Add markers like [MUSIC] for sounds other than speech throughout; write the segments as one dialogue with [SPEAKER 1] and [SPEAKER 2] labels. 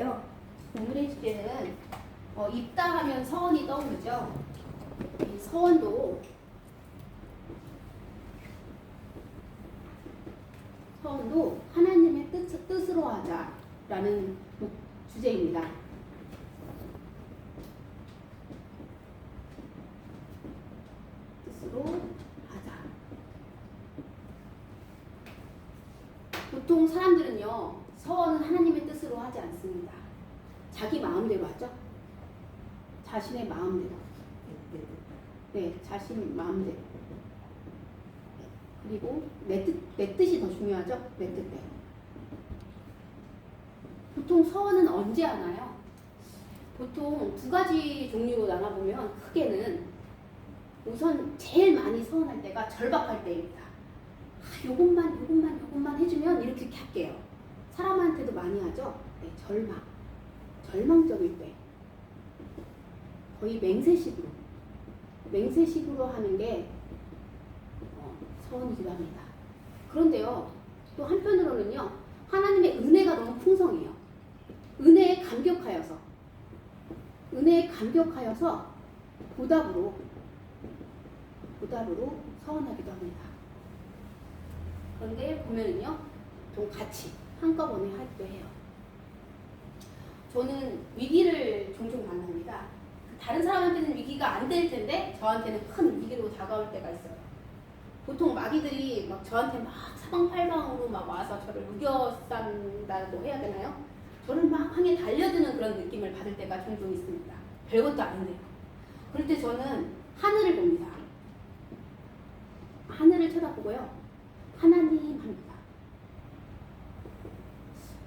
[SPEAKER 1] 요 오늘의 주제는 어, 입다하면 서원이 떠오르죠. 이 서원도 서원도 하나님의 뜻, 뜻으로 하자라는 목- 주제입니다. 뜻으로 하자. 보통 사람들은요, 서원은 하나님의 뜻으로 하지 않습니다. 자기 마음대로 하죠. 자신의 마음대로. 네, 자신 마음대로. 그리고 내 뜻, 내 뜻이 더 중요하죠. 내 뜻대로. 보통 서원은 언제 하나요? 보통 두 가지 종류로 나눠보면 크게는 우선 제일 많이 서운할 때가 절박할 때입니다. 아, 요것만, 요것만, 요것만 해주면 이렇게 할게요. 사람한테도 많이 하죠. 네, 절망. 절망적일 때. 거의 맹세식으로. 맹세식으로 하는 게 어, 서원이기도 합니다. 그런데요, 또 한편으로는요, 하나님의 은혜가 너무 풍성해요. 은혜에 감격하여서, 은혜에 감격하여서 보답으로, 보답으로 서원하기도 합니다. 그런데 보면은요, 좀 같이 한꺼번에 하기도 해요. 저는 위기를 종종 만납니다. 다른 사람한테는 위기가 안 될 텐데 저한테는 큰 위기로 다가올 때가 있어요. 보통 마귀들이 막 저한테 막 사방팔방으로 막 와서 저를 우겨싼다고 해야 되나요? 저를 막 향해 달려드는 그런 느낌을 받을 때가 종종 있습니다. 별것도 아닌데요. 그럴 때 저는 하늘을 봅니다. 하늘을 쳐다보고요. 하나님.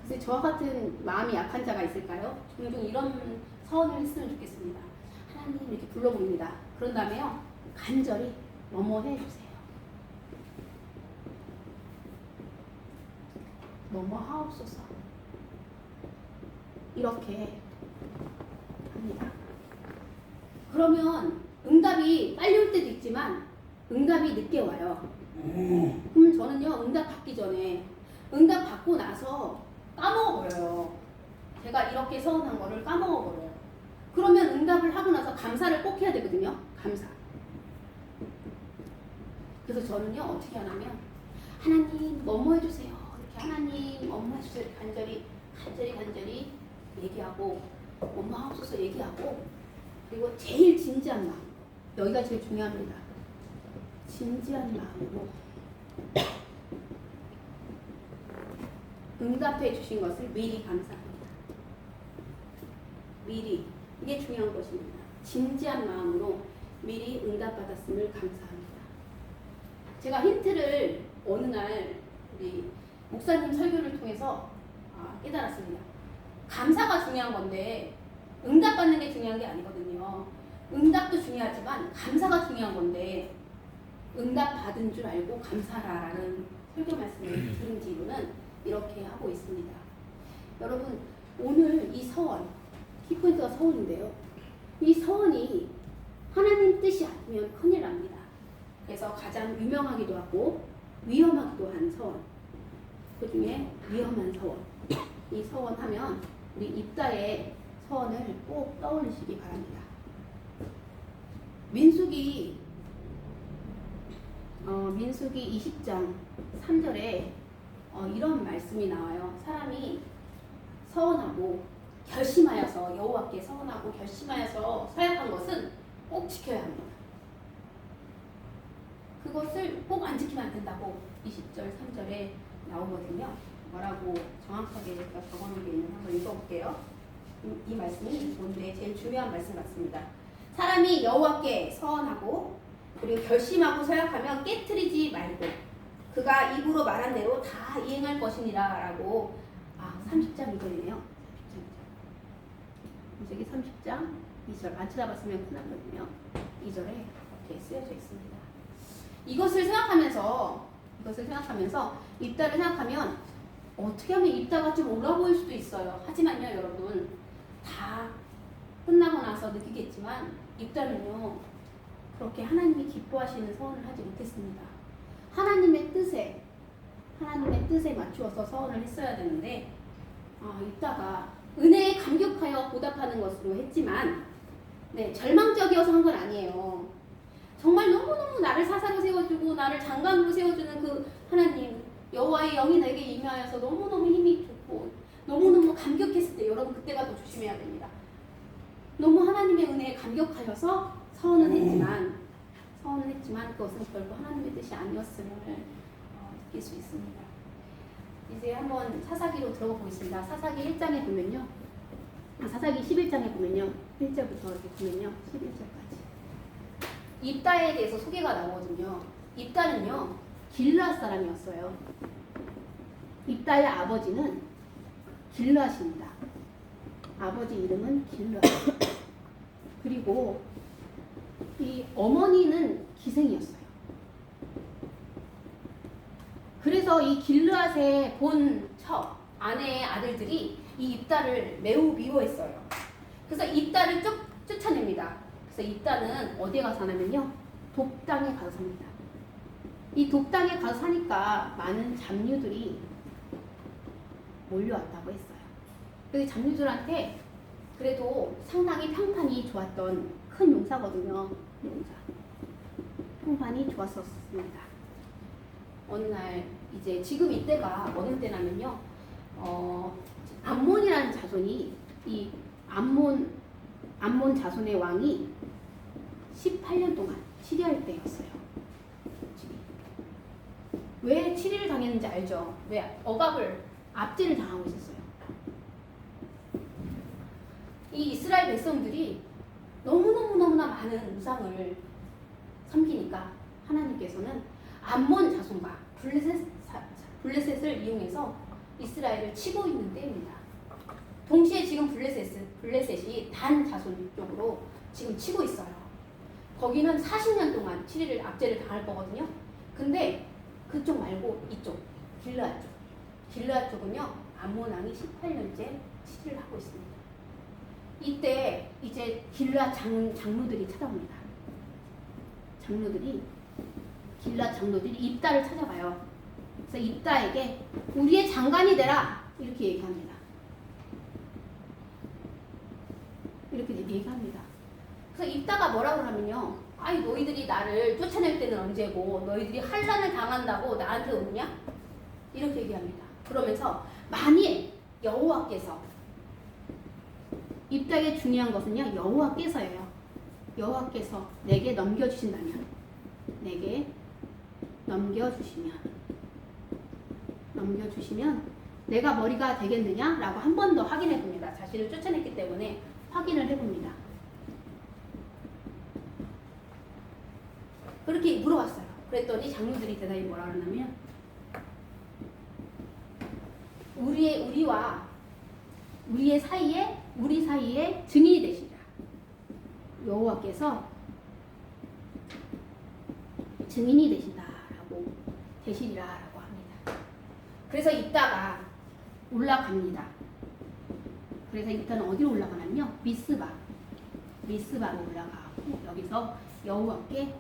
[SPEAKER 1] 그래서 저와 같은 마음이 약한 자가 있을까요? 종종 이런 서원을 했으면 좋겠습니다. 하나님 이렇게 불러봅니다. 그런 다음에요. 간절히 뭐뭐 해주세요. 뭐뭐 하옵소서. 이렇게 합니다. 그러면 응답이 빨리 올 때도 있지만 응답이 늦게 와요. 그럼 저는요 응답 받기 전에 응답 받고 나서 까먹어버려요. 제가 이렇게 서운한 거를 까먹어버려요. 그러면 응답을 하고 나서 감사를 꼭 해야 되거든요. 감사. 그래서 저는요 어떻게 하냐면 하나님 뭐뭐 해주세요. 이렇게 하나님 뭐뭐 해주세요. 간절히 간절히 간절히 얘기하고 뭐뭐 하옵소서 얘기하고 그리고 제일 진지한 마음 여기가 제일 중요합니다. 진지한 마음으로 응답해 주신 것을 미리 감사합니다. 미리 이게 중요한 것입니다. 진지한 마음으로 미리 응답받았음을 감사합니다. 제가 힌트를 어느 날 우리 목사님 설교를 통해서 아, 깨달았습니다. 감사가 중요한 건데 응답받는 게 중요한 게 아니거든요. 응답도 중요하지만 감사가 중요한 건데 응답 받은 줄 알고 감사라라는 설교 말씀을 들은 뒤로는 이렇게 하고 있습니다. 여러분 오늘 이 서원 키포인트가 서원인데요. 이 서원이 하나님 뜻이 아니면 큰일 납니다. 그래서 가장 유명하기도 하고 위험하기도 한 서원. 그 중에 위험한 서원. 이 서원 하면 우리 입다의 서원을 꼭 떠올리시기 바랍니다. 민숙이 어, 민숙이 20장 3절에 어, 이런 말씀이 나와요. 사람이 서원하고 결심하여서 여호와께 서원하고 결심하여서 서약한 것은 꼭 지켜야 합니다. 그것을 꼭 안 지키면 안 된다고 20절 3절에 나오거든요. 뭐라고 정확하게 적어놓은 게 있는지 한번 읽어볼게요. 이, 이 말씀이 오늘의 제일 중요한 말씀 같습니다. 사람이 여호와께 서원하고 그리고 결심하고 서약하면 깨뜨리지 말고 그가 입으로 말한 대로 다 이행할 것이니라 라고 아 30장 2절이네요. 30장 2절. 여기 30장 2절 안 쳐다봤으면 큰일 나거든요. 2절에 이렇게 쓰여져 있습니다. 이것을 생각하면서 이것을 생각하면서 입다를 생각하면 어떻게 하면 입다가 좀 올라 보일 수도 있어요. 하지만요, 여러분 다 끝나고 나서 느끼겠지만 입다는요 그렇게 하나님이 기뻐하시는 서원을 하지 못했습니다. 하나님의 뜻에 하나님의 뜻에 맞추어서 서원을 했어야 되는데 아, 입다가 은혜에 감격하여 보답하는 것으로 했지만 네, 절망적이어서 한 건 아니에요. 정말 너무너무 나를 사사로 세워주고 나를 장관으로 세워주는 그 하나님 여호와의 영이 내게 임하여서 너무너무 힘이 좋고 너무너무 감격했을 때 여러분 그때가 더 조심해야 됩니다. 너무 하나님의 은혜에 감격하여서 서원은 했지만 서원은 했지만 그것은 결코 하나님의 뜻이 아니었음을 어, 느낄 수 있습니다. 이제 한번 사사기로 들어가 보겠습니다. 사사기 1장에 보면요. 아, 사사기 11장에 보면요. 1절부터 이렇게 보면요. 11절까지. 입다에 대해서 소개가 나오거든요. 입다는요. 길르앗 사람이었어요. 입다의 아버지는 길르앗입니다. 아버지 이름은 길르앗. 그리고 이 어머니는 기생이었어요. 그래서 이 길르앗의 본 처 아내의 아들들이 이 입다를 매우 미워했어요. 그래서 입다를 쫓, 쫓아냅니다. 그래서 입다는 어디에 가서 사냐면요. 독당에 가서 삽니다. 이 독당에 가서 사니까 많은 잡류들이 몰려왔다고 했어요. 그 잡류들한테 그래도 상당히 평판이 좋았던 큰 용사거든요. 용사. 평판이 좋았었습니다. 어느 날 이제 지금 이때가 어느 때냐면요. 어, 암몬이라는 자손이 이 암몬 암몬 자손의 왕이 18년 동안 치리할 때였어요. 왜 치리를 당했는지 알죠? 왜 억압을 압제를 당하고 있었어요. 이 이스라엘 백성들이 너무너무너무나 많은 우상을 섬기니까 하나님께서는 암몬 자손과 블레셋, 사- 블레셋을 이용해서 이스라엘을 치고 있는 때입니다. 동시에 지금 블레셋, 블레셋이 단 자손 쪽으로 지금 치고 있어요. 거기는 40년 동안 치리를 압제를 당할 거거든요. 근데 그쪽 말고 이쪽 길르앗 쪽, 길르앗 쪽은요 암몬 왕이 18년째 치리를 하고 있습니다. 이때 이제 길라 장, 장로들이 찾아옵니다. 장로들이 길라 장로들이 입다를 찾아가요. 그래서 입다에게 우리의 장관이 되라 이렇게 얘기합니다. 이렇게 얘기합니다. 그래서 입다가 뭐라고 하면요. 아이 너희들이 나를 쫓아낼 때는 언제고 너희들이 환란을 당한다고 나한테 오느냐? 이렇게 얘기합니다. 그러면서 만일 여호와께서 입닥에 중요한 것은요 여호와께서예요. 여호와께서 내게 넘겨주신다면 내게 넘겨주시면 넘겨주시면 내가 머리가 되겠느냐라고 한 번 더 확인해 봅니다. 자신을 쫓아냈기 때문에 확인을 해 봅니다. 그렇게 물어봤어요. 그랬더니 장로들이 대답이 뭐라 그러냐면 우리의 우리와 우리의 사이에 우리 사이에 증인이 되시리라. 여호와께서 증인이 되신다라고 되시리라라고 합니다. 그래서 이따가 올라갑니다. 그래서 일단 어디로 올라가냐면요. 미스바. 미스바로 올라가고 여기서 여호와께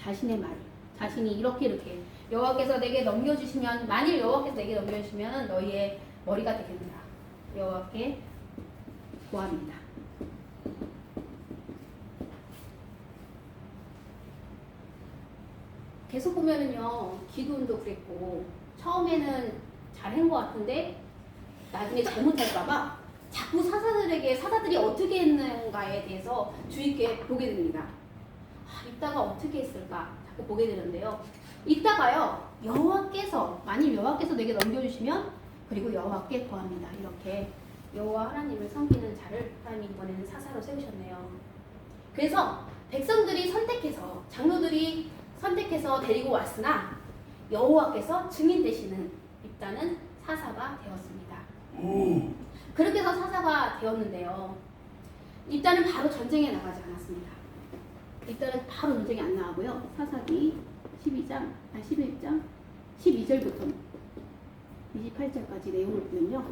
[SPEAKER 1] 자신의 말, 자신이 이렇게 이렇게 여호와께서 내게 넘겨주시면 만일 여호와께서 내게 넘겨주시면 너희의 머리가 되겠느라 여호와께 구합니다. 계속 보면은요 기도원도 그랬고 처음에는 잘한 것 같은데 나중에 잘못할까봐 자꾸 사사들에게 사사들이 어떻게 했는가에 대해서 주의 있게 보게 됩니다. 아, 이따가 어떻게 했을까 자꾸 보게 되는데요. 이따가요 여호와께서 만일 여호와께서 내게 넘겨주시면 그리고 여호와께 구합니다. 이렇게 여호와 하나님을 섬기는 자를 하나님 이번에는 사사로 세우셨네요. 그래서 백성들이 선택해서 장로들이 선택해서 데리고 왔으나 여호와께서 증인 되시는 입다는 사사가 되었습니다. 그렇게 해서 사사가 되었는데요. 입다는 바로 전쟁에 나가지 않았습니다. 입다는 바로 전쟁에 안 나가고요. 사사기 12장, 아 11장 12절부터 28절까지 내용을 보면요.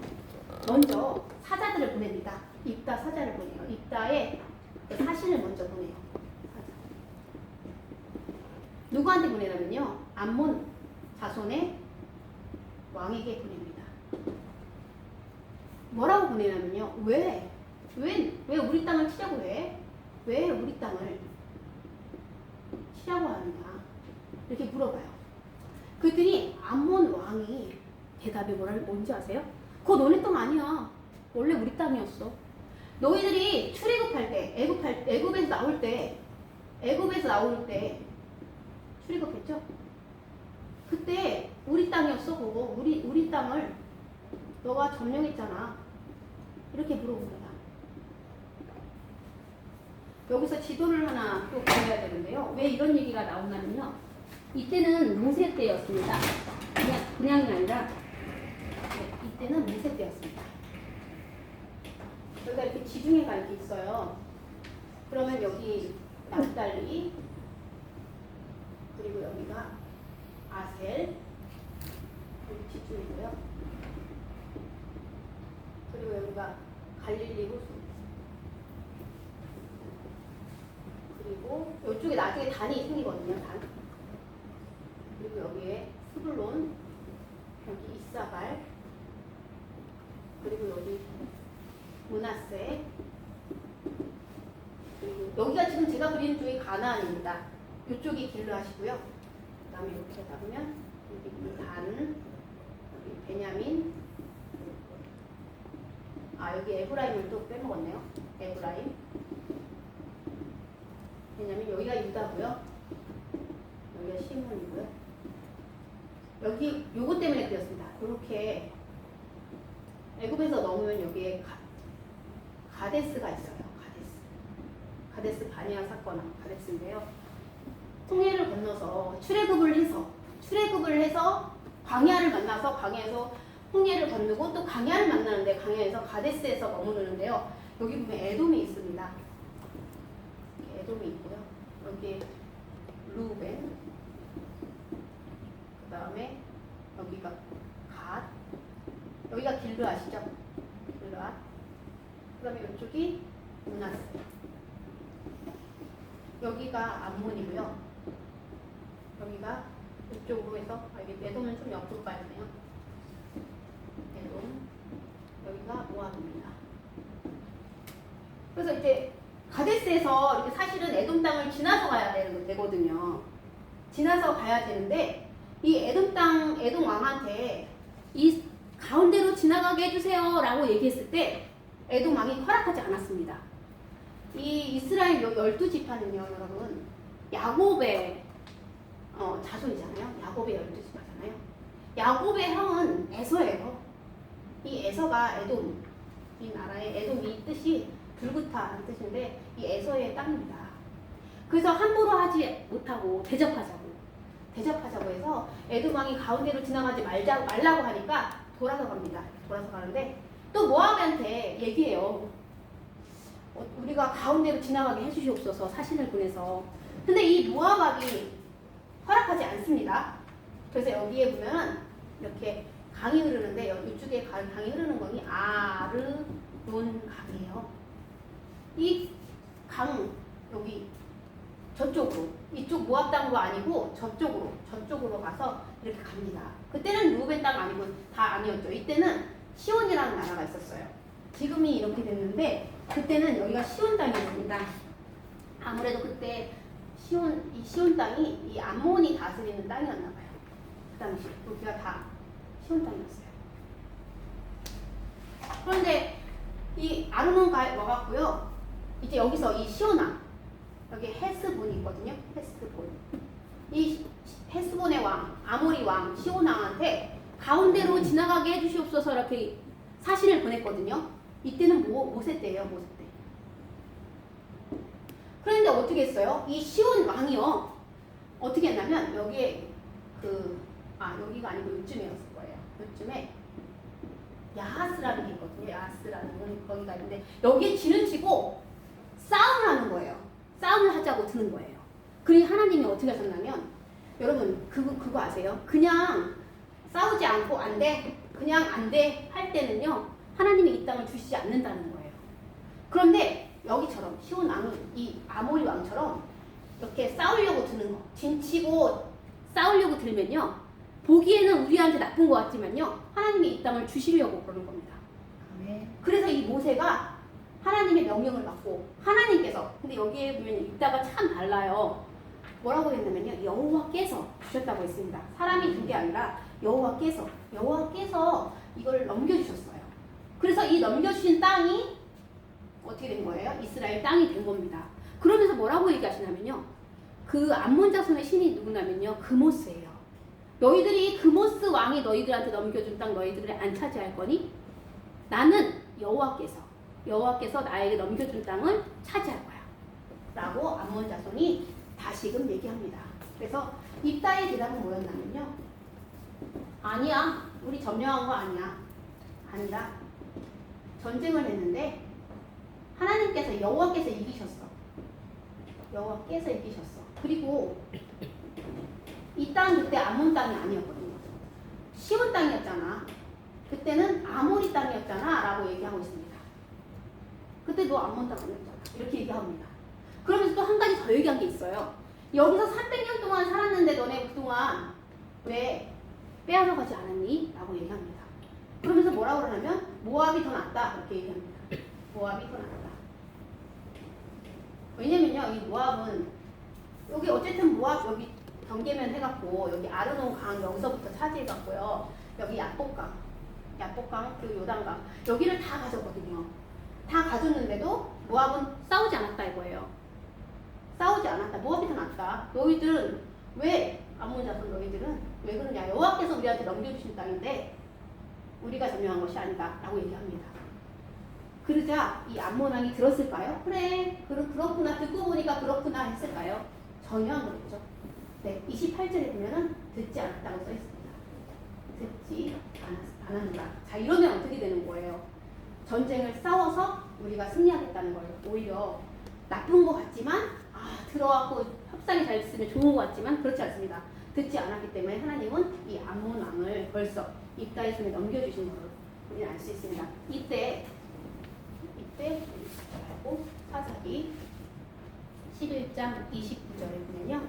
[SPEAKER 1] 먼저 사자들을 보냅니다. 입다 사자를 보내요. 입다의 그 사신을 먼저 보내요. 사자. 누구한테 보내냐면요. 암몬 자손의 왕에게 보냅니다. 뭐라고 보내냐면요. 왜? 왜, 왜 우리 땅을 치자고 해? 왜 우리 땅을 치자고 하느냐? 이렇게 물어봐요. 그랬더니 암몬 왕이 대답이 뭐라고 뭔지 아세요? 그거 너네 땅 아니야. 원래 우리 땅이었어. 너희들이 출애굽할 때, 애굽할 애굽에서 나올 때, 애굽에서 나올 때 출애굽했죠? 그때 우리 땅이었어 그거. 우리 우리 땅을 너가 점령했잖아. 이렇게 물어봅니다. 여기서 지도를 하나 또 그려야 되는데요. 왜 이런 얘기가 나오냐면요. 이때는 모세 때였습니다. 그냥, 그냥이 아니라 네, 이때는 모세 때였습니다. 여기가 이렇게 지중해가 이렇게 있어요. 그러면 여기 납달리 그리고 여기가 아셀 여기 지중해고요. 그리고 여기가 갈릴리 호수 그리고 이쪽에 나중에 단이 생기거든요. 단 그리고 여기에 스불론 여기 이사갈 그리고 여기 문하세 그리고 여기가 지금 제가 그리는 쪽이 가나안입니다. 이쪽이 길로 하시고요. 그 다음에 이렇게 잡으면 여기 단 여기 베냐민 아 여기 에브라임을 또 빼먹었네요. 에브라임 왜냐면 여기가 유다고요. 여기가 시몬이고요. 여기 요거 때문에 그렸습니다. 이렇게 애굽에서 넘으면 여기에 가, 가데스가 있어요. 가데스. 가데스 바니아 사건 가데스인데요. 통해를 건너서 출애굽을 해서 출애굽을 해서 광야를 만나서 광야에서 홍해를 건너고 또 광야를 만나는데 광야에서 가데스에서 머무르는데요. 여기 보면 에돔이 있습니다. 에돔이 있고요. 여기 루벤 그 다음에 여기가 갓 여기가 길르 아시죠? 길르앗 그 다음에 이쪽이 문하스 여기가 암몬이고요. 여기가 이쪽으로 해서 아, 여기 에돔은 좀 옆으로 가야 되네요. 에돔 여기가 모압입니다. 그래서 이제 가데스에서 이렇게 사실은 에돔 땅을 지나서 가야 되거든요. 지나서 가야 되는데 이 에돔 땅 에돔 왕한테 이 가운데로 지나가게 해주세요 라고 얘기했을 때 에돔 왕이 허락하지 않았습니다. 이 이스라엘 열두 지파는요, 여러분 야곱의 어, 자손이잖아요. 야곱의 열두 지파잖아요. 야곱의 형은 에서예요. 이 에서가 에돔 이 나라의 에돔이 뜻이 불구타라는 뜻인데 이 에서의 땅입니다. 그래서 함부로 하지 못하고 대접하자고 대접하자고 해서 에돔 왕이 가운데로 지나가지 말자 말라고 하니까 돌아서 갑니다. 돌아서 가는데 또 모압한테 얘기해요. 어, 우리가 가운데로 지나가게 해주시옵소서 사신을 보내서. 근데 이 모압이 허락하지 않습니다. 그래서 여기에 보면 이렇게 강이 흐르는데 여- 이쪽에 가- 강이 흐르는 거니 아르논 강이에요. 이 강 여기 저쪽으로 이쪽 모압 땅도 아니고 저쪽으로 저쪽으로 가서 이렇게 갑니다. 그때는 루벤 땅 아니고 다 아니었죠. 이때는 시온이라는 나라가 있었어요. 지금이 이렇게 됐는데 그때는 여기가 시온 땅이었습니다. 아무래도 그때 시온 이 시온 땅이 이 암몬이 다스리는 땅이었나 봐요. 그 당시 여기가 다 시온 땅이었어요. 그런데 이 아르논 가 와갖고요. 이제 여기서 이 시오나 여기 헤스본이 있거든요. 헤스본. 이 헤스본의 왕, 아모리 왕 시오나한테 가운데로 지나가게 해주시옵소서 이렇게 사신을 보냈거든요. 이때는 모, 모세 때예요, 모세 때. 그런데 어떻게 했어요? 이 시온 왕이요. 어떻게 했냐면 여기에 그 아 여기가 아니고 요쯤이었을 거예요. 요쯤에 야하스라는 게 있거든요. 야하스라는 건 거기가 있는데 여기에 지는 치고 싸움을 하는 거예요. 싸움을 하자고 드는 거예요. 그러니 하나님이 어떻게 하셨냐면 여러분 그거 그거 아세요? 그냥 싸우지 않고 안 돼. 그냥 안 돼 할 때는요. 하나님이 이 땅을 주시지 않는다는 거예요. 그런데 여기처럼 시온 왕이 이 아모리 왕처럼 이렇게 싸우려고 드는 거, 진치고 싸우려고 들면요. 보기에는 우리한테 나쁜 것 같지만요. 하나님이 이 땅을 주시려고 그러는 겁니다. 그래서 이 모세가 하나님의 명령을 받고 하나님께서 근데 여기에 보면 이따가 참 달라요. 뭐라고 했냐면요. 여호와께서 주셨다고 했습니다. 사람이 준 게 아니라 여호와께서 여호와께서 이걸 넘겨주셨어요. 그래서 이 넘겨주신 땅이 어떻게 된 거예요? 이스라엘 땅이 된 겁니다. 그러면서 뭐라고 얘기하시냐면요. 그 암몬 자손의 신이 누구냐면요. 그모스예요. 너희들이 그모스 왕이 너희들한테 넘겨준 땅 너희들이 안 차지할 거니? 나는 여호와께서 여호와께서 나에게 넘겨준 땅을 차지할 거야. 라고 암몬 자손이 다시금 얘기합니다. 그래서 입다의 대답은 뭐였냐면요. 아니야. 우리 점령한 거 아니야. 아니라 전쟁을 했는데 하나님께서 여호와께서 이기셨어. 여호와께서 이기셨어. 그리고 이 땅 그때 아몬 땅이 아니었거든요. 시온 땅이었잖아. 그때는 아모리 땅이었잖아. 라고 얘기하고 있습니다. 그때 너 아몬 땅 아니었잖아. 이렇게 얘기합니다. 그러면서 또 한 가지 더 얘기한 게 있어요. 여기서 300년 동안 살았는데 너네 그동안 왜 빼앗아 가지 않았니? 라고 얘기합니다. 그러면서 뭐라고 그러냐면 모압이 더 낫다. 이렇게 얘기합니다. 모압이 더 낫다. 왜냐면요, 이 모압은 여기 어쨌든 모압 여기 경계면 해갖고 여기 아르논 강 여기서부터 차지해갖고요. 여기 야복강, 야복강 그리고 요단강 여기를 다 가졌거든요. 다 가졌는데도 모압은 싸우지 않았다 이거예요. 싸우지 않았다. 모압이 더 낫다. 너희들은 왜 아몬 자손 너희들은 왜 그러냐? 여호와께서 우리한테 넘겨주신 땅인데 우리가 점령한 것이 아니다라고 얘기합니다. 그러자 이 암몬 왕이 들었을까요? 그래, 그렇, 그렇구나. 듣고 보니까 그렇구나 했을까요? 전혀 안 그랬죠. 네, 28절에 보면은 듣지 않았다고 써 있습니다. 듣지 않았, 않았다. 자, 이러면 어떻게 되는 거예요? 전쟁을 싸워서 우리가 승리하겠다는 거예요. 오히려 나쁜 것 같지만, 아, 들어가고 협상이 잘 됐으면 좋은 것 같지만, 그렇지 않습니다. 듣지 않았기 때문에 하나님은 이 암몬 왕을 벌써 입다의 손에 넘겨주신 것으로 우리는 알 수 있습니다. 이때 이때 하고 사사기 11장 29절에 보면요.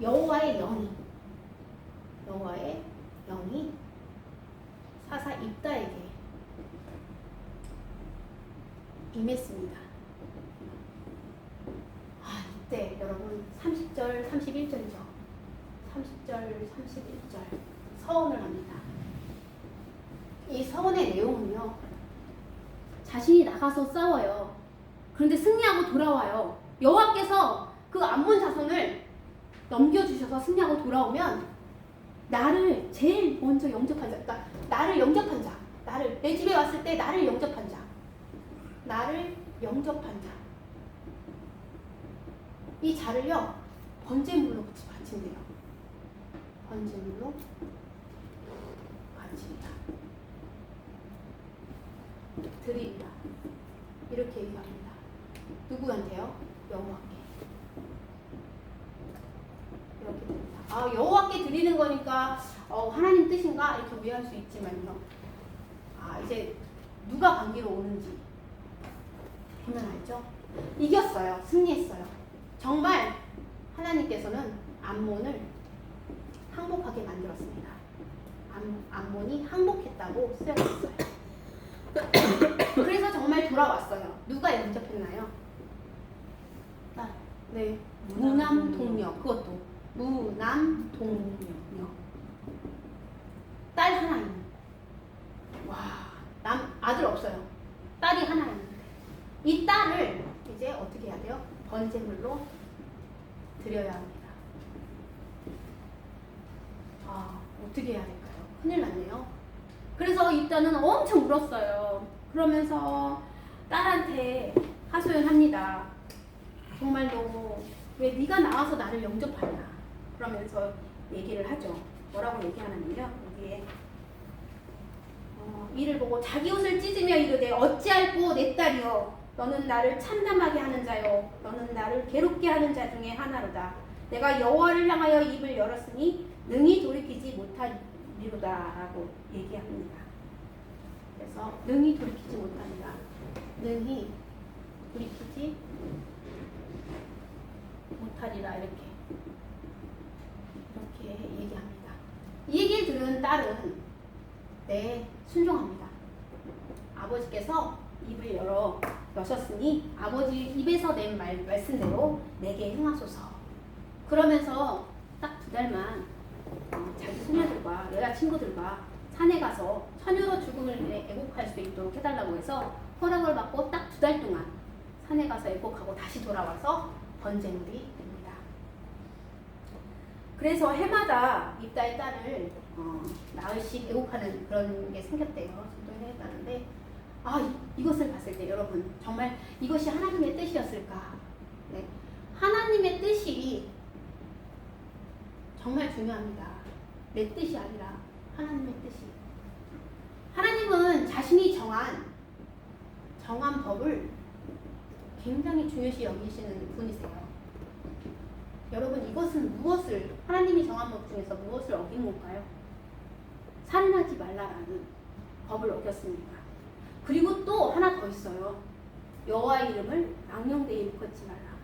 [SPEAKER 1] 여호와의 영이 여호와의 영이 사사 입다에게 임했습니다. 아, 이때 여러분 30절, 31절이죠. 30절, 31절 서원을 합니다. 이 서원의 내용은요. 자신이 나가서 싸워요. 그런데 승리하고 돌아와요. 여호와께서 그 암몬 자손을 넘겨주셔서 승리하고 돌아오면 나를 제일 먼저 영접한 자, 그러니까 나를 영접한 자, 나를 내 집에 왔을 때 나를 영접한 자, 나를 영접한 자, 이 자를요 번제물로 바친대요. 번제물로 바칩니다. 드립니다. 이렇게 얘기합니다. 누구한테요? 여호와께. 이렇게 됩니다. 아 여호와께 드리는 거니까 어, 하나님 뜻인가 이렇게 오해할 수 있지만요. 아 이제 누가 관계로 오는지 보면 알죠. 이겼어요. 승리했어요. 정말 하나님께서는 암몬을 항복하게 만들었습니다. 암, 암몬이 항복했다고 쓰여졌어요. [COUGHS] 그래서 정말 돌아왔어요. 누가 영접했나요? 아, 네. 무남 동력 그것도 무남 동력 딸 하나 있는 와남 아들 없어요 딸이 하나 있는데 이 딸을 이제 어떻게 해야 돼요 번제물로 드려야 합니다. 아 어떻게 해야 될까요? 큰일 났네요. 그래서 이따는 엄청 울었어요. 그러면서 딸한테 하소연합니다. 정말로 왜 네가 나와서 나를 영접하냐? 그러면서 얘기를 하죠. 뭐라고 얘기하냐면요. 여기에 어, 이를 보고 자기 옷을 찢으며 이르되 어찌할꼬 내 딸이여 너는 나를 참담하게 하는 자요 너는 나를 괴롭게 하는 자 중에 하나로다 내가 여호와를 향하여 입을 열었으니 능히 돌이키지 못하리로다라고 얘기합니다. 그래서 능히 돌이키지 못한다. 능히 돌이키지 못하리라 이렇게 이렇게 얘기합니다. 이 얘기를 들은 딸은 네 순종합니다. 아버지께서 입을 열어 여셨으니 아버지 입에서 낸 말, 말씀대로 내게 행하소서. 그러면서 딱 두 달만 어, 자기 소녀들과 여자 친구들과 산에 가서 처녀로 죽음을 애곡할 수 있도록 해달라고 해서 허락을 받고 딱 두 달 동안 산에 가서 애곡하고 다시 돌아와서 번제물이 됩니다. 그래서 해마다 이딸 딸을 어, 나흘씩 애곡하는 그런 게 생겼대요. 전통이 생겼다는데 아 이- 이것을 봤을 때 여러분 정말 이것이 하나님의 뜻이었을까? 네. 하나님의 뜻이 정말 중요합니다. 내 뜻이 아니라 하나님의 뜻이. 하나님은 자신이 정한 정한 법을 굉장히 중요시 여기시는 분이세요. 여러분 이것은 무엇을 하나님이 정한 법 중에서 무엇을 어긴 걸까요? 살인하지 말라라는 법을 어겼습니다. 그리고 또 하나 더 있어요. 여호와의 이름을 망령되이 일컫지 말라.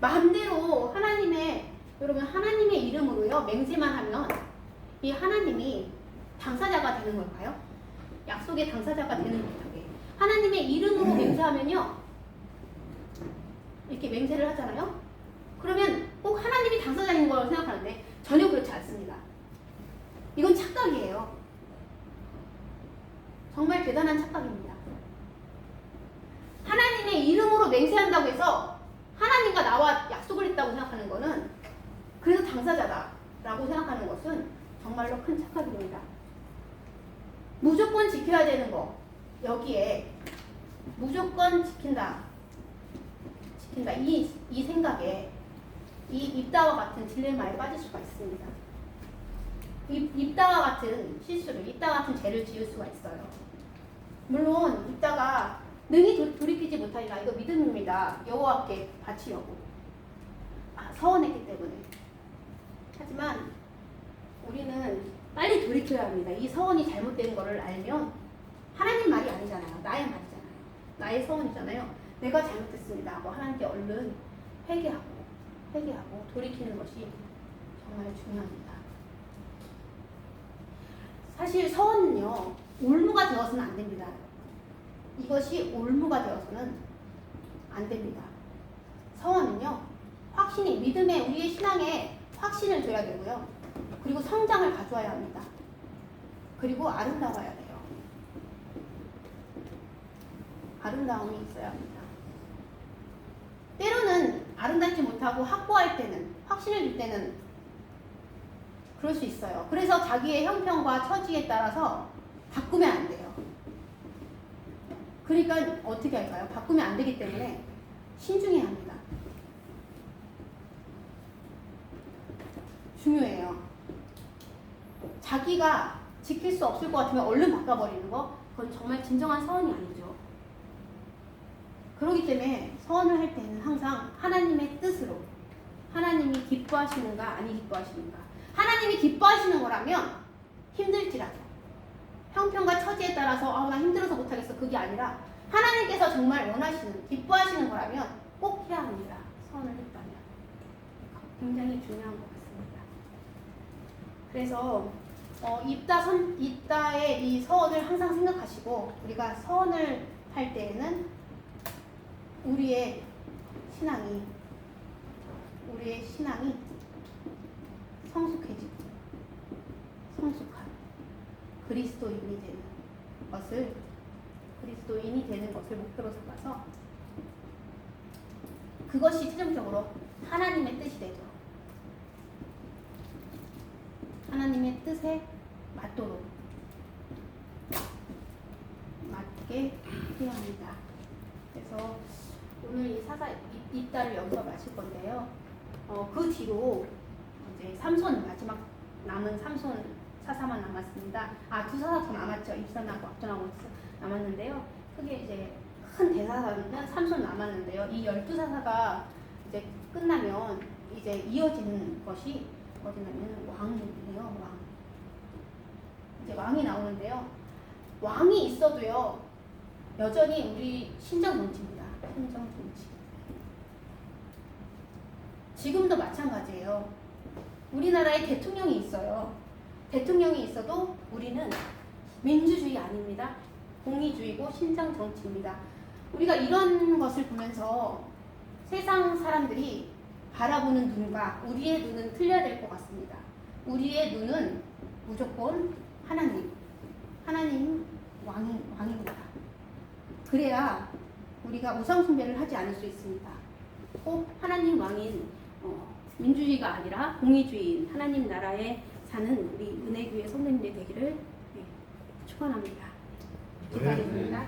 [SPEAKER 1] 마음대로 하나님의 여러분 하나님의 이름으로요 맹세만 하면 이 하나님이 당사자가 되는 걸까요? 약속의 당사자가 되는 못하게 하나님의 이름으로 맹세하면요 이렇게 맹세를 하잖아요. 그러면 꼭 하나님이 당사자인 걸 생각하는데 전혀 그렇지 않습니다. 이건 착각이에요. 정말 대단한 착각입니다. 하나님의 이름으로 맹세한다고 해서 하나님과 나와 약속을 했다고 생각하는 것은 그래서 당사자다라고 생각하는 것은 정말로 큰 착각입니다. 무조건 지켜야 되는 거 여기에 무조건 지킨다 지킨다 이, 이 생각에 이 입다와 같은 딜레마에 빠질 수가 있습니다. 입, 입다와 같은 실수를 입다와 같은 죄를 지을 수가 있어요. 물론 입다가 능히 도- 돌이키지 못하리라 이거 믿음입니다. 여호와께 바치려고 아, 서원했기 때문에 하지만 우리는 빨리 돌이켜야 합니다. 이 서원이 잘못된 것을 알면 하나님 말이 아니잖아요. 나의 말이잖아요. 나의 서원이잖아요. 내가 잘못했습니다 하고 하나님께 얼른 회개하고 회개하고 돌이키는 것이 정말 중요합니다. 사실 서원은요 올무가 되어서는 안 됩니다. 이것이 올무가 되어서는 안 됩니다. 서원은요 확신이 믿음의 우리의 신앙에 확신을 줘야 되고요. 그리고 성장을 가져와야 합니다. 그리고 아름다워야 돼요. 아름다움이 있어야 합니다. 때로는 아름답지 못하고 확고할 때는 확신을 줄 때는 그럴 수 있어요. 그래서 자기의 형편과 처지에 따라서 바꾸면 안 돼요. 그러니까 어떻게 할까요? 바꾸면 안 되기 때문에 신중해야 합니다. 중요해요. 자기가 지킬 수 없을 것 같으면 얼른 바꿔버리는 거, 그건 정말 진정한 서원이 아니죠. 그렇기 때문에 서원을 할 때는 항상 하나님의 뜻으로, 하나님이 기뻐하시는가, 아니 기뻐하시는가. 하나님이 기뻐하시는 거라면 힘들지라도, 형편과 처지에 따라서, 아, 나 힘들어서 못하겠어. 그게 아니라, 하나님께서 정말 원하시는, 기뻐하시는 거라면 꼭 해야 합니다. 서원을 했다면. 굉장히 중요한 것 같습니다. 그래서 어, 입다 선 입다의 이 서원을 항상 생각하시고 우리가 서원을 할 때에는 우리의 신앙이 우리의 신앙이 성숙해지고 성숙한 그리스도인이 되는 것을 그리스도인이 되는 것을 목표로 삼아서 그것이 최종적으로 하나님의 뜻이 되죠. 하나님의 뜻에 맞도록 맞게 해야 합니다. 그래서 오늘 이 사사 이- 이따를 여기서 마칠 건데요. 어, 그 뒤로 이제 삼손 마지막 남은 삼손 사사만 남았습니다. 아 두 사사 더 남았죠. 입선하고 앞전하고 남았는데요. 크게 이제 큰 대사사는 삼손 남았는데요. 이 열두 사사가 이제 끝나면 이제 이어지는 것이 어디냐면 왕이에요. 왕. 이제 왕이 나오는데요. 왕이 있어도요. 여전히 우리 신정 정치입니다. 신정 정치. 지금도 마찬가지예요. 우리나라에 대통령이 있어요. 대통령이 있어도 우리는 민주주의 아닙니다. 공의주의고 신장 정치입니다. 우리가 이런 것을 보면서 세상 사람들이 바라보는 눈과 우리의 눈은 틀려야 될 것 같습니다. 우리의 눈은 무조건 하나님, 하나님 왕, 왕입니다. 그래야 우리가 우상숭배를 하지 않을 수 있습니다. 꼭 하나님 왕인 어, 민주주의가 아니라 공의주의인 하나님 나라에 사는 우리 은혜교회 성도님들 되기를 네, 축원합니다.
[SPEAKER 2] 네.
[SPEAKER 1] 기도하겠습니다.